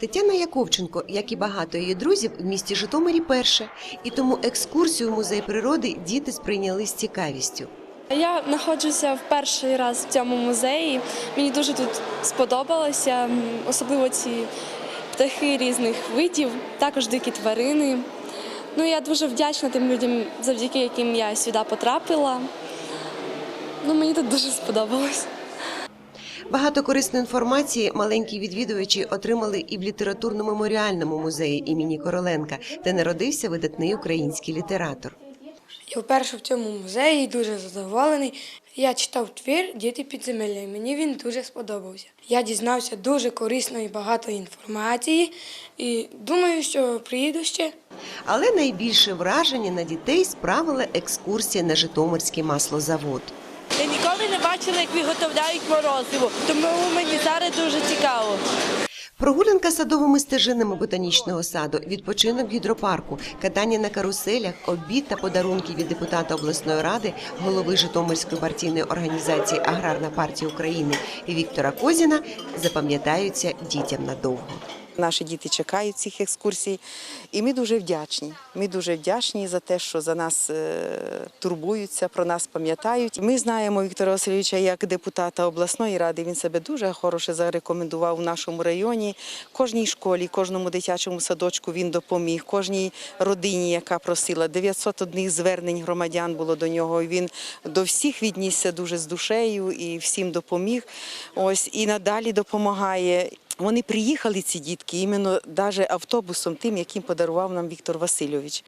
Тетяна Яковченко, як і багато її друзів, в місті Житомирі перше, і тому екскурсію в музей природи діти сприйняли з цікавістю. Я знаходжуся в перший раз в цьому музеї. Мені дуже тут сподобалося, особливо ці птахи різних видів, також дикі тварини. Ну, я дуже вдячна тим людям, завдяки яким я сюди потрапила. Ну, мені тут дуже сподобалось. Багато корисної інформації маленькі відвідувачі отримали і в літературно-меморіальному музеї імені Короленка, де народився видатний український літератор. Я вперше в цьому музеї дуже задоволений. Я читав твір Діти підземелля, і мені він дуже сподобався. Я дізнався дуже корисно і багато інформації, і думаю, що приїду ще. Але найбільше враження на дітей справила екскурсія на Житомирський маслозавод. Ніколи не бачила, як виготовляють морозиво, тому мені зараз дуже цікаво. Прогулянка садовими стежинами ботанічного саду, відпочинок гідропарку, катання на каруселях, обід та подарунки від депутата обласної ради, голови Житомирської партійної організації Аграрна партія України Віктора Козіна запам'ятаються дітям надовго. Наші діти чекають цих екскурсій, і ми дуже вдячні. Ми дуже вдячні за те, що за нас е, турбуються, про нас пам'ятають. Ми знаємо Віктора Васильовича як депутата обласної ради. Він себе дуже хороше зарекомендував у нашому районі. Кожній школі, кожному дитячому садочку він допоміг, кожній родині, яка просила. 901 звернень громадян було до нього. Він до всіх віднісся дуже з душею і всім допоміг. Ось і надалі допомагає. Вони приїхали, ці дітки, іменно навіть автобусом, тим, яким подарував нам Віктор Васильович.